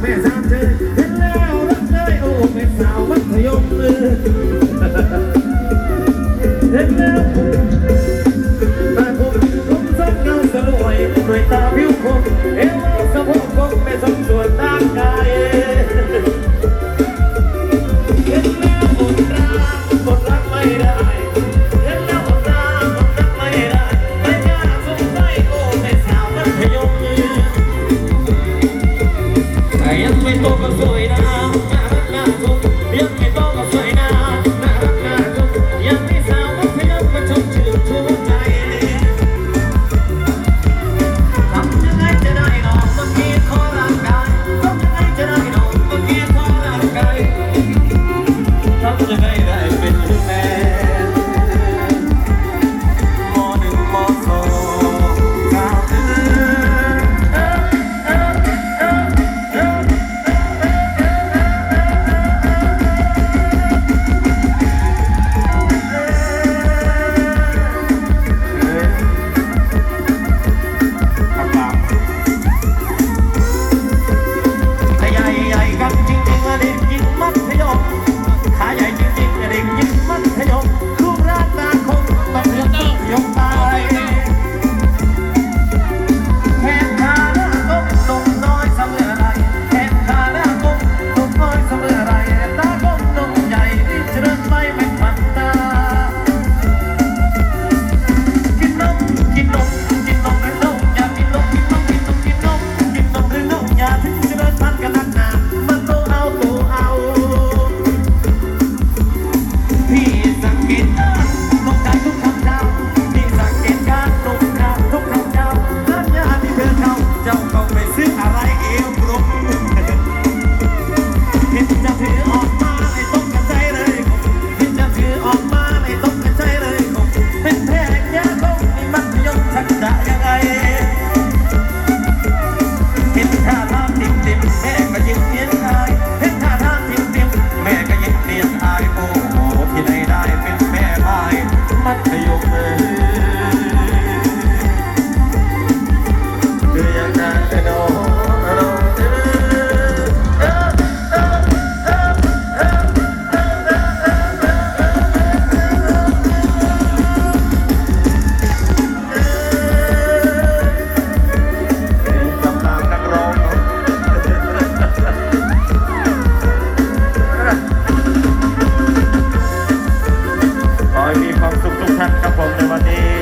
แม่สาเธอเห็แล้วรักเลยโอ้แม่สาวมัธยมเออเห็แล้วตาคมลมซักเงาสวยด้วยตาผิวคม Come on. You're ท่านครับผมในวันนี้